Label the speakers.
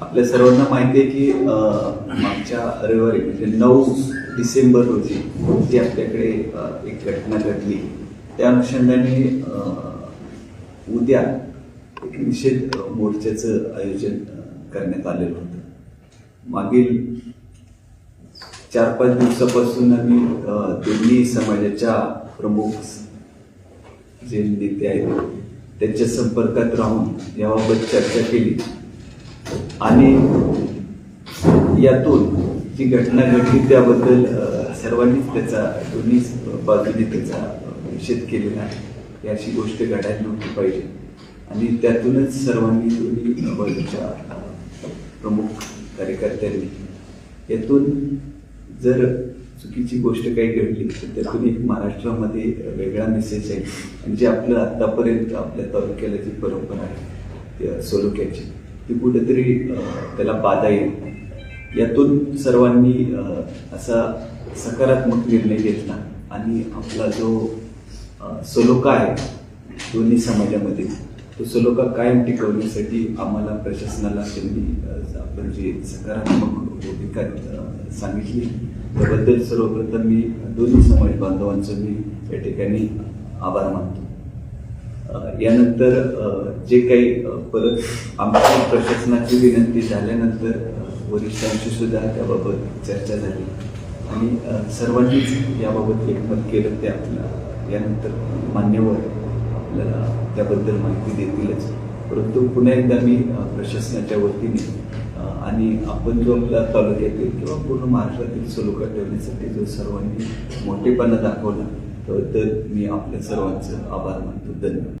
Speaker 1: आपल्या सर्वांना माहिती आहे की मागच्या रविवारी म्हणजे नऊ डिसेंबर रोजी जी आपल्याकडे एक घटना घडली त्या अनुषंगाने उद्या एक निषेध मोर्चाचं आयोजन करण्यात आलेलं होतं. मागील चार पाच दिवसापासून आम्ही दोन्ही समाजाच्या प्रमुख जे नेते आहेत त्यांच्या संपर्कात राहून याबाबत चर्चा केली. आणि यातून जी घटना घडली त्याबद्दल सर्वांनीच त्याचा दोन्ही बाजूने त्याचा निषेध केलेला आहे. ही अशी गोष्ट घडायला नव्हती पाहिजे. आणि त्यातूनच सर्वांनी दोन्ही बाजूच्या प्रमुख कार्यकर्त्यांनी यातून जर चुकीची गोष्ट काही घडली तर त्यातून एक महाराष्ट्रामध्ये वेगळा मेसेज आहे. आणि जे आपलं आत्तापर्यंत आपल्या तालुक्याला जी परंपरा आहे त्या सोलोक्याची. ती कुठेतरी त्याला बाधा येईल. यातून सर्वांनी असा सकारात्मक निर्णय घेतला. आणि आपला जो सलोका सलोखा आहे दोन्ही समाजामध्ये तो सलोखा कायम टिकवण्यासाठी आम्हाला प्रशासनाला त्यांनी आपण जे सकारात्मक भूमिका सांगितली त्याबद्दल सर्वप्रथम मी दोन्ही समाज बांधवांचं मी या ठिकाणी आभार मानतो. यानंतर जे काही परत आमच्या प्रशासनाची विनंती झाल्यानंतर वरिष्ठांशी सुद्धा त्याबाबत चर्चा झाली. आणि सर्वांनीच याबाबत एकमत केलं ते आपल्याला यानंतर मान्यवर आपल्याला त्याबद्दल माहिती देतीलच. परंतु पुन्हा एकदा मी प्रशासनाच्या वतीने आणि आपण जो आपला तालुक्यातील किंवा पूर्ण महाराष्ट्रातील सलोखा ठेवण्यासाठी जो सर्वांनी मोठेपणा दाखवला त्याबद्दल मी आपल्या सर्वांचं आभार मानतो. धन्यवाद.